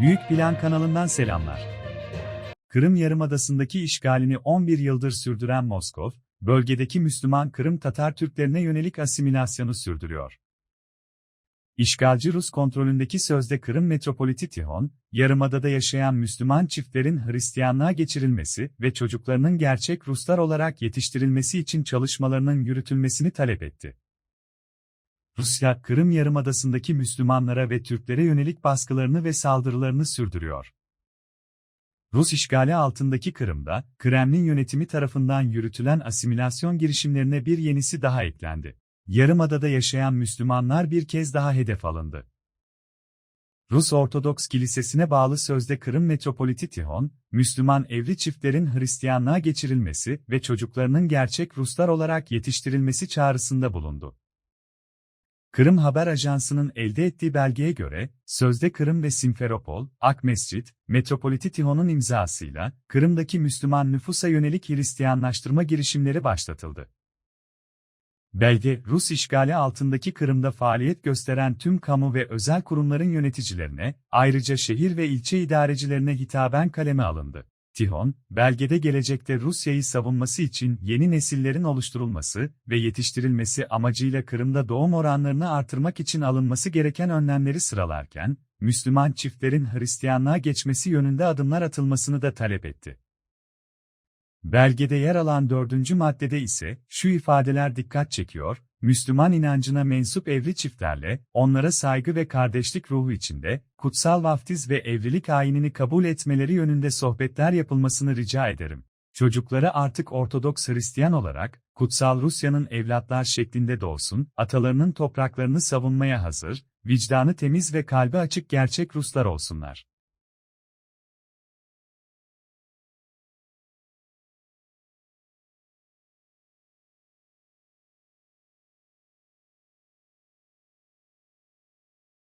Büyük Plan kanalından selamlar. Kırım Yarımadası'ndaki işgalini 11 yıldır sürdüren Moskov, bölgedeki Müslüman Kırım Tatar Türklerine yönelik asimilasyonu sürdürüyor. İşgalci Rus kontrolündeki sözde Kırım metropoliti Tihon, Yarımada'da yaşayan Müslüman çiftlerin Hristiyanlığa geçirilmesi ve çocuklarının gerçek Ruslar olarak yetiştirilmesi için çalışmalarının yürütülmesini talep etti. Rusya, Kırım Yarımadası'ndaki Müslümanlara ve Türklere yönelik baskılarını ve saldırılarını sürdürüyor. Rus işgali altındaki Kırım'da, Kremlin yönetimi tarafından yürütülen asimilasyon girişimlerine bir yenisi daha eklendi. Yarımada'da yaşayan Müslümanlar bir kez daha hedef alındı. Rus Ortodoks Kilisesi'ne bağlı sözde Kırım Metropoliti Tihon, Müslüman evli çiftlerin Hristiyanlığa geçirilmesi ve çocuklarının gerçek Ruslar olarak yetiştirilmesi çağrısında bulundu. Kırım Haber Ajansı'nın elde ettiği belgeye göre, sözde Kırım ve Simferopol, Akmescit, Metropoliti Tihon'un imzasıyla, Kırım'daki Müslüman nüfusa yönelik Hristiyanlaştırma girişimleri başlatıldı. Belge, Rus işgali altındaki Kırım'da faaliyet gösteren tüm kamu ve özel kurumların yöneticilerine, ayrıca şehir ve ilçe idarecilerine hitaben kaleme alındı. Tihon, belgede gelecekte Rusya'yı savunması için yeni nesillerin oluşturulması ve yetiştirilmesi amacıyla Kırım'da doğum oranlarını artırmak için alınması gereken önlemleri sıralarken, Müslüman çiftlerin Hristiyanlığa geçmesi yönünde adımlar atılmasını da talep etti. Belgede yer alan dördüncü maddede ise şu ifadeler dikkat çekiyor, Müslüman inancına mensup evli çiftlerle, onlara saygı ve kardeşlik ruhu içinde, kutsal vaftiz ve evlilik ayinini kabul etmeleri yönünde sohbetler yapılmasını rica ederim. Çocukları artık Ortodoks Hristiyan olarak, kutsal Rusya'nın evlatlar şeklinde doğsun, atalarının topraklarını savunmaya hazır, vicdanı temiz ve kalbi açık gerçek Ruslar olsunlar.